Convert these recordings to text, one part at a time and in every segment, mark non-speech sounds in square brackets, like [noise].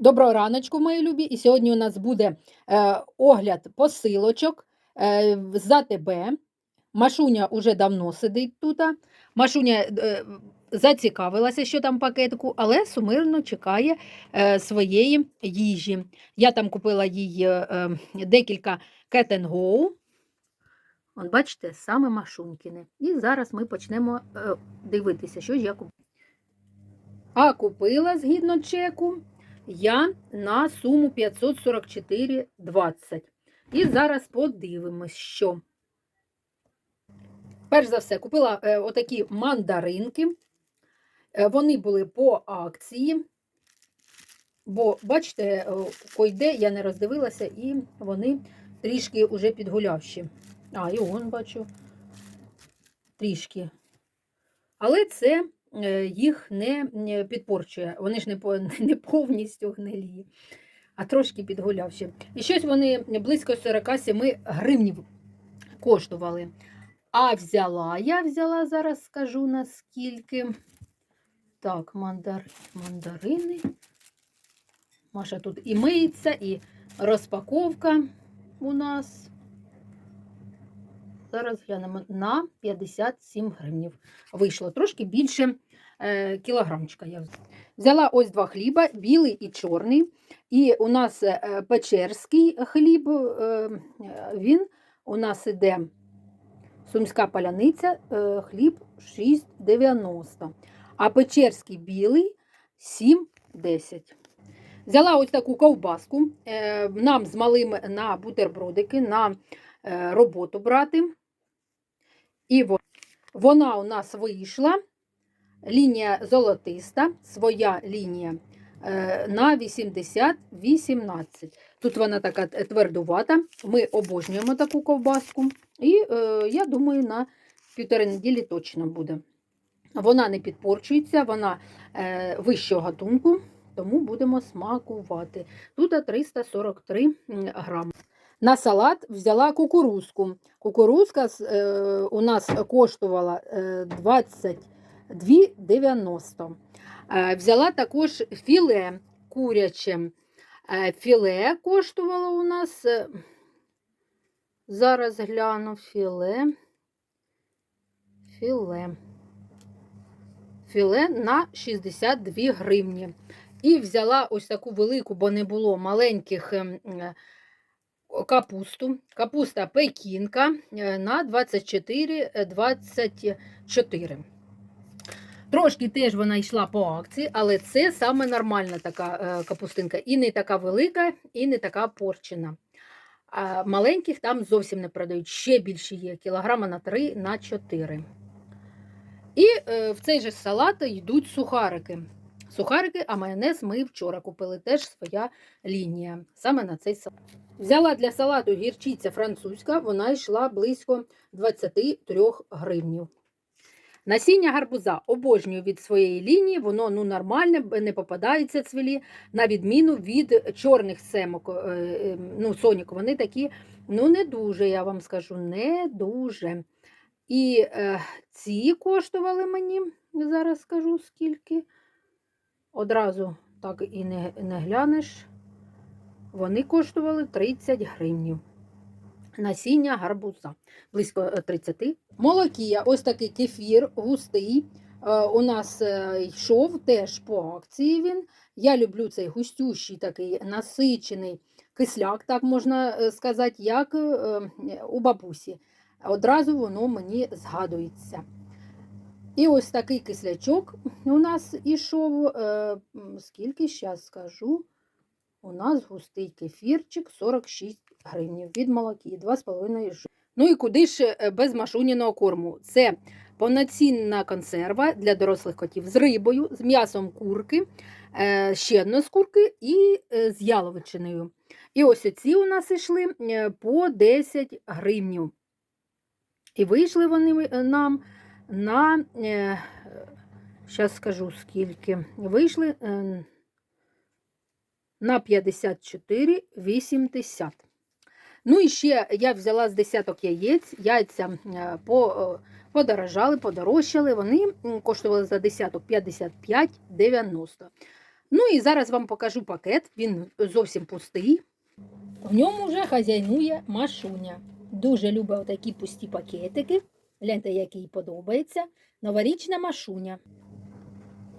Доброго раночку, мої любі. І сьогодні у нас буде е, огляд посилочок е, в- з АТБ. Машуня уже давно сидить тут. Машуня е, зацікавилася, що там в пакетику, але сумирно чекає е, своєї їжі. Я там купила їй е, е, декілька Cat and Go. От бачите, саме Машунькіне. І зараз ми почнемо е, дивитися, що ж я купила. А купила згідно чеку я на суму 544,20. І зараз подивимось, що. Перш за все, купила е, отакі мандаринки. Е, вони були по акції. Бо, бачите, е, койде я не роздивилася, і вони трішки вже підгулявші. А, і он бачу. Трішки. Але це їх не е, підпорчує. Вони ж [laughs] не повністю гнилі, а трошки підгулявші. І щось вони близько 47 гривнів коштували. А взяла, я взяла, зараз скажу наскільки. Так, мандар... мандарини. Маша тут і миється, і розпаковка у нас. Зараз глянемо на 57 гривнів. Вийшло трошки більше е, кілограмчика. Я взяла. ось два хліба, білий і чорний. І у нас е, печерський хліб, е, він у нас іде сумська паляниця, е, хліб 6,90. А печерський білий 7,10. Взяла ось таку ковбаску. е, Нам з малим на бутербродики, на е, роботу брати. І во- вона у нас вийшла. Лінія золотиста, своя лінія е, на 80-18. Тут вона така твердувата. Ми обожнюємо таку ковбаску. І е, я думаю, на півтори неділі точно буде. Вона не підпорчується, вона е, вищого гатунку, тому будемо смакувати. Тут 343 м, грами. На салат взяла кукурузку. Кукурузка е, у нас коштувала е, 22,90. Е, взяла також філе куряче. Філе коштувало у нас. е, Зараз гляну філе. Філе. Філе на 62 гривні. І взяла ось таку велику, бо не було маленьких капусту. Капуста пекінка е, на 24,24. Трошки теж вона йшла по акції, але це саме нормальна така е, капустинка. І не така велика, і не така порчена. А маленьких там зовсім не продають. Ще більше є, кілограма на 3, на 4. І е, в цей же салат йдуть сухарики. Сухарики, а майонез ми вчора купили теж своя лінія. Саме на цей салат. Взяла для салату гірчиця французька, вона йшла близько 23 гривнів. Насіння гарбуза обожнюю від своєї лінії, воно ну, нормальне, не попадається цвілі, на відміну від чорних семок, е, е, ну, сонік. Вони такі, ну, не дуже, я вам скажу, не дуже. І е, ці коштували мені, зараз скажу скільки. Одразу так і не, не глянеш. Вони коштували 30 гривнів. Насіння гарбуза близько е, 30. Молокія, ось такий кефір густий. е, У нас е, йшов теж по акції він. Я люблю цей густющий, такий насичений кисляк, так можна е, сказати, як е, у бабусі. Одразу воно мені згадується. І ось такий кислячок у нас ішов. е, Скільки зараз скажу. У нас густий кефірчик 46 гривнів від молоки, 2,5 ж. Ну і куди ж е, без машуніного корму? Це повноцінна консерва для дорослих котів з рибою, з м'ясом курки, е, ще одна з курки і з яловичиною. І ось ці у нас йшли по 10 гривнів. І вийшли вони нам на, зараз скажу скільки, вийшли е, на 54,80. Ну і ще я взяла з десяток яєць, яйця е, е, подорожали, подорожчали, вони коштували за десяток 55,90. Ну і зараз вам покажу пакет. Він зовсім пустий. В ньому вже хазяйнує Машуня. Дуже любить такі пусті пакетики. Гляньте, їй подобається. Новорічна Машуня.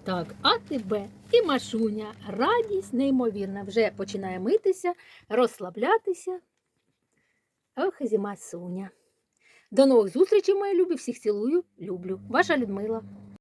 Так, а тебе і Машуня. Радість неймовірна. Вже починає митися, розслаблятися. Ох, і суня. До нових зустрічей, мої любі. Всіх цілую, люблю. Ваша Людмила.